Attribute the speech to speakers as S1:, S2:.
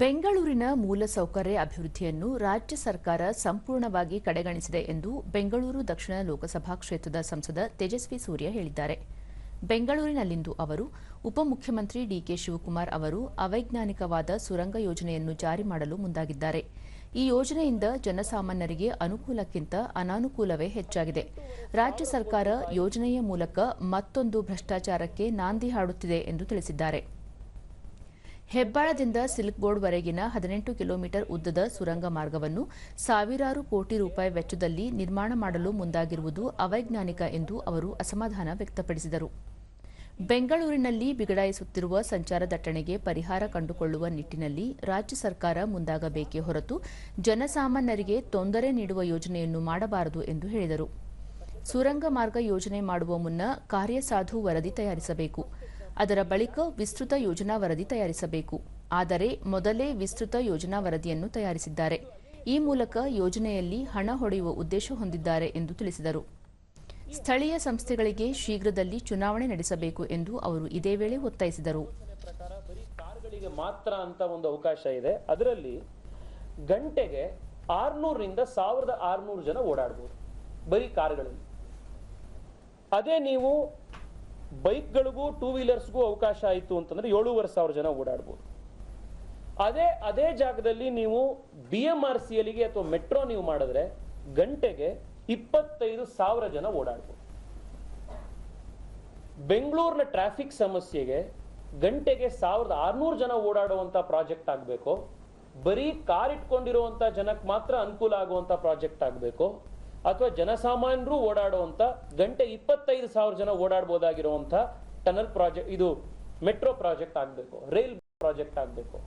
S1: ಬೆಂಗಳೂರಿನ ಮೂಲಸೌಕರ್ಯ ಅಭಿವೃದ್ಧಿಯನ್ನು ರಾಜ್ಯ ಸರ್ಕಾರ ಸಂಪೂರ್ಣವಾಗಿ ಕಡೆಗಣಿಸಿದೆ ಎಂದು ಬೆಂಗಳೂರು ದಕ್ಷಿಣ ಲೋಕಸಭಾ ಕ್ಷೇತ್ರದ ಸಂಸದ ತೇಜಸ್ವಿ ಸೂರ್ಯ ಹೇಳಿದ್ದಾರೆ ಬೆಂಗಳೂರಿನಲ್ಲಿಂದು ಅವರು ಉಪಮುಖ್ಯಮಂತ್ರಿ ಡಿಕೆ ಶಿವಕುಮಾರ್ ಅವರು ಅವೈಜ್ಞಾನಿಕವಾದ ಸುರಂಗ ಯೋಜನೆಯನ್ನು ಜಾರಿ ಮಾಡಲು ಮುಂದಾಗಿದ್ದಾರೆ ಈ ಯೋಜನೆಯಿಂದ ಜನಸಾಮಾನ್ಯರಿಗೆ ಅನುಕೂಲಕ್ಕಿಂತ ಅನಾನುಕೂಲವೇ ಹೆಚ್ಚಾಗಿದೆ ರಾಜ್ಯ ಸರ್ಕಾರ ಯೋಜನೆಯ ಮೂಲಕ ಮತ್ತೊಂದು ಭ್ರಷ್ಟಾಚಾರಕ್ಕೆ ನಾಂದಿ ಹಾಡುತ್ತಿದೆ ಎಂದು ತಿಳಿಸಿದ್ದಾರೆ ಹೆಬ್ಬಾಳದಿಂದ ವರೆಗಿನ ಹದಿನೆಂಟು ಕಿಲೋಮೀಟರ್ ಉದ್ದದ ಸುರಂಗ ಮಾರ್ಗವನ್ನು ಸಾವಿರಾರು ಕೋಟಿ ರೂಪಾಯಿ ವೆಚ್ಚದಲ್ಲಿ ನಿರ್ಮಾಣ ಮಾಡಲು ಮುಂದಾಗಿರುವುದು ಅವೈಜ್ಞಾನಿಕ ಎಂದು ಅವರು ಅಸಮಾಧಾನ ವ್ಯಕ್ತಪಡಿಸಿದರು ಬೆಂಗಳೂರಿನಲ್ಲಿ ಬಿಗಡಾಯಿಸುತ್ತಿರುವ ಸಂಚಾರ ದಟ್ಟಣೆಗೆ ಪರಿಹಾರ ಕಂಡುಕೊಳ್ಳುವ ನಿಟ್ಟಿನಲ್ಲಿ ರಾಜ್ಯ ಸರ್ಕಾರ ಮುಂದಾಗಬೇಕೇ ಹೊರತು ಜನಸಾಮಾನ್ಯರಿಗೆ ತೊಂದರೆ ನೀಡುವ ಯೋಜನೆಯನ್ನು ಮಾಡಬಾರದು ಎಂದು ಹೇಳಿದರು ಸುರಂಗ ಮಾರ್ಗ ಯೋಜನೆ ಮಾಡುವ ಮುನ್ನ ಕಾರ್ಯಸಾಧು ವರದಿ ತಯಾರಿಸಬೇಕು ಅದರ ಬಳಿಕ ವಿಸ್ತೃತ ಯೋಜನಾ ವರದಿ ತಯಾರಿಸಬೇಕು ಆದರೆ ಮೊದಲೇ ವಿಸ್ತೃತ ಯೋಜನಾ ವರದಿಯನ್ನು ತಯಾರಿಸಿದ್ದಾರೆ ಈ ಮೂಲಕ ಯೋಜನೆಯಲ್ಲಿ ಹಣ ಹೊಡೆಯುವ ಉದ್ದೇಶ ಹೊಂದಿದ್ದಾರೆ ಎಂದು ತಿಳಿಸಿದರು ಸ್ಥಳೀಯ ಸಂಸ್ಥೆಗಳಿಗೆ ಶೀಘ್ರದಲ್ಲಿ ಚುನಾವಣೆ ನಡೆಸಬೇಕು ಎಂದು ಅವರು ಇದೇ ವೇಳೆ ಒತ್ತಾಯಿಸಿದರು
S2: ಮಾತ್ರ ಅಂತ ಒಂದು ಅವಕಾಶ ಇದೆ ಅದರಲ್ಲಿ ಗಂಟೆಗೆ ಆರ್ನೂರಿಂದ ಸಾವಿರದ ಆರ್ನೂರು ಜನ ಓಡಾಡಬಹುದು ಬರೀ ಕಾರ್ಗಳಲ್ಲಿ ಅದೇ ನೀವು ಬೈಕ್ಗಳಿಗೂ ಟೂ ವೀಲರ್ಸ್ಗೂ ಅವಕಾಶ ಆಯಿತು ಅಂತಂದ್ರೆ ಏಳುವರೆ ಸಾವಿರ ಜನ ಓಡಾಡ್ಬೋದು ಅದೇ ಅದೇ ಜಾಗದಲ್ಲಿ ನೀವು ಬಿ ಎಮ್ ಆರ್ ಸಿ ಎಲ್ಗೆ ಅಥವಾ ಮೆಟ್ರೋ ನೀವು ಮಾಡಿದ್ರೆ ಗಂಟೆಗೆ ಇಪ್ಪತ್ತೈದು ಸಾವಿರ ಜನ ಓಡಾಡ್ಬೋದು ಬೆಂಗಳೂರಿನ ಟ್ರಾಫಿಕ್ ಸಮಸ್ಯೆಗೆ ಗಂಟೆಗೆ ಸಾವಿರದ ಆರ್ನೂರು ಜನ ಓಡಾಡುವಂಥ ಪ್ರಾಜೆಕ್ಟ್ ಆಗಬೇಕು ಬರೀ ಕಾರ್ ಇಟ್ಕೊಂಡಿರುವಂಥ ಜನಕ್ಕೆ ಮಾತ್ರ ಅನುಕೂಲ ಆಗುವಂಥ ಪ್ರಾಜೆಕ್ಟ್ ಆಗಬೇಕು ಅಥವಾ ಜನಸಾಮಾನ್ಯರು ಓಡಾಡುವಂಥ ಗಂಟೆ ಇಪ್ಪತ್ತೈದು ಸಾವಿರ ಜನ ಓಡಾಡ್ಬೋದಾಗಿರುವಂಥ ಟನಲ್ ಪ್ರಾಜೆಕ್ಟ್ ಇದು ಮೆಟ್ರೋ ಪ್ರಾಜೆಕ್ಟ್ ಆಗಬೇಕು ರೈಲ್ ಪ್ರಾಜೆಕ್ಟ್ ಆಗಬೇಕು